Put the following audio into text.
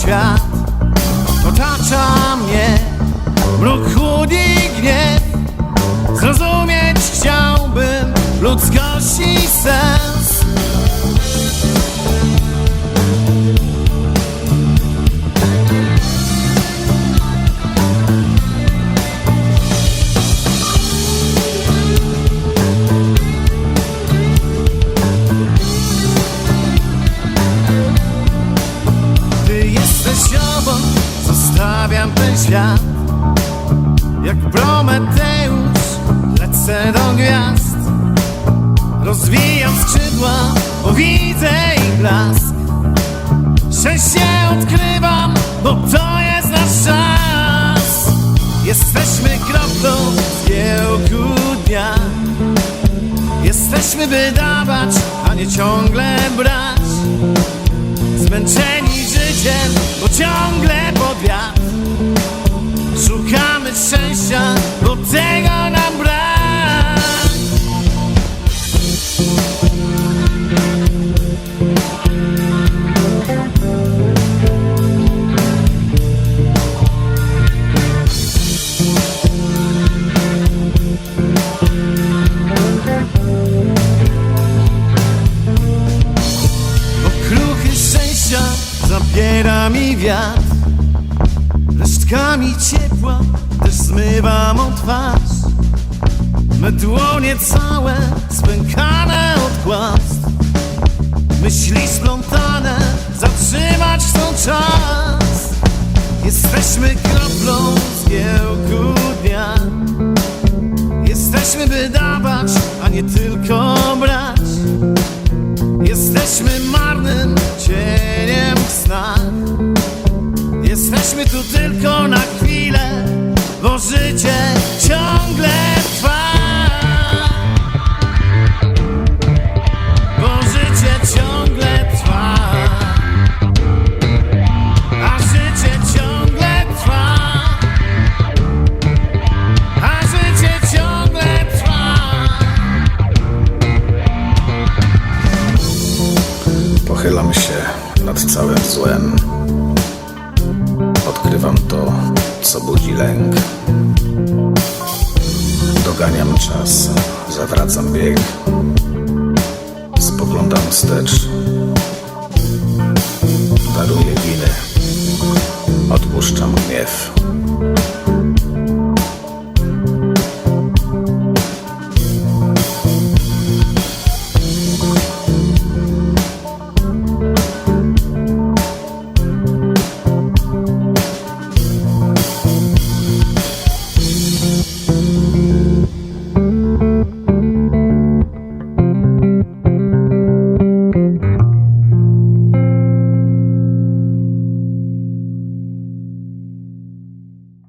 świat. Otacza mnie Mrok chłód i gniew. Zrozumieć chciałbym ludzkości sen. świat Jak Prometeusz lecę do gwiazd Rozwijam skrzydła, bo widzę ich blask. Szczęście odkrywam, bo to jest nasz czas. Jesteśmy kroplą z kiełku dnia. Jesteśmy by dawać, a nie ciągle brać. Zmęczeni życiem, bo ciągle zabiera mi wiatr Resztkami ciepła też zmywam o twarz. Me dłonie całe spękane od kłamstw Myśli splątane zatrzymać chcą czas. Jesteśmy kroplą z kiełku dnia. Jesteśmy by dawać, a nie tylko tylko na chwilę Bo życie ciągle trwa. Bo życie ciągle trwa. A życie ciągle trwa. A życie ciągle trwa. Pochylam się nad całym złem. Odkrywam to, co budzi lęk. Doganiam czas, zawracam bieg. Spoglądam wstecz. Daruję winy. Odpuszczam gniew.